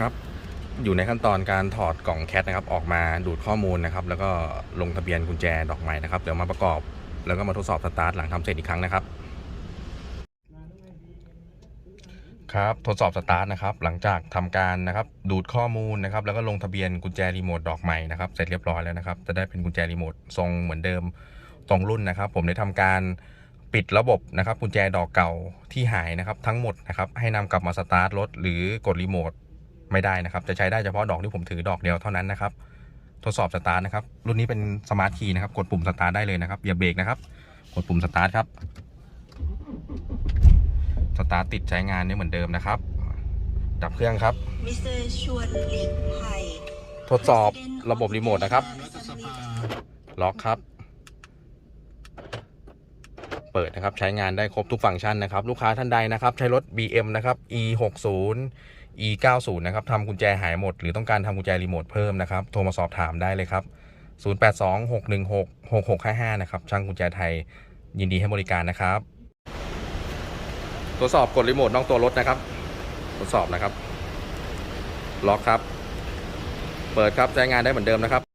ครับอยู่ในขั้นตอนการถอดกล่องแคทนะครับออกมาดูดข้อมูลนะครับ แล้วก็ลงทะเบียนกุญแจดอกใหม่นะครับเดี๋ยวมาประกอบแล้วก็มาทดสอบสตาร์ทหลังทำเสร็จอีกครั้งนะครับครับทดสอบสตาร์ทนะครับหลังจากทำการนะครับดูดข้อมูลนะครับแล้วก็ลงทะเบียนกุญแจรีโมทดอกใหม่นะครับเสร็จเรียบร้อยแล้วนะครับจะได้เป็นกุญแจรีโมททรงเหมือนเดิมตรงรุ่นนะครับ ผมได้ทำการปิดระบบนะครับกุญแจดอกเก่าที่หายนะครับ ทั้งหมดนะครับให้นำกลับมาสตาร์ทรถหรือกดรีโมท ไม่ได้นะครับ จะใช้ได้เฉพาะดอกที่ผมถือดอกเดียวเท่านั้นนะครับ ทดสอบสตาร์ทนะครับ รุ่นนี้เป็นสมาร์ทคีย์นะครับ กดปุ่มสตาร์ทได้เลยนะครับ อย่าเบรกนะครับ กดปุ่มสตาร์ทครับ สตาร์ทติดใช้งานได้เหมือนเดิมนะครับ ดับเครื่องครับ มิสเตอร์ชวนหลีกภัยทดสอบระบบรีโมทนะครับ ล็อกครับ เปิดนะครับ ใช้งานได้ครบทุกฟังก์ชันนะครับ ลูกค้าท่านใดนะครับ ใช้รถ BM นะครับ E 6 0 E 9 0 นะครับทำกุญแจหายหมด หรือต้องการทำกุญแจรีโมทเพิ่มนะครับ โทรมาสอบถามได้เลยครับ 082 616 6655 นะครับ ช่างกุญแจไทยยินดีให้บริการนะครับทดสอบกดรีโมทนอกตัวรถนะครับ ทดสอบนะครับ ล็อกครับ เปิดครับใช้งานได้เหมือนเดิมนะครับ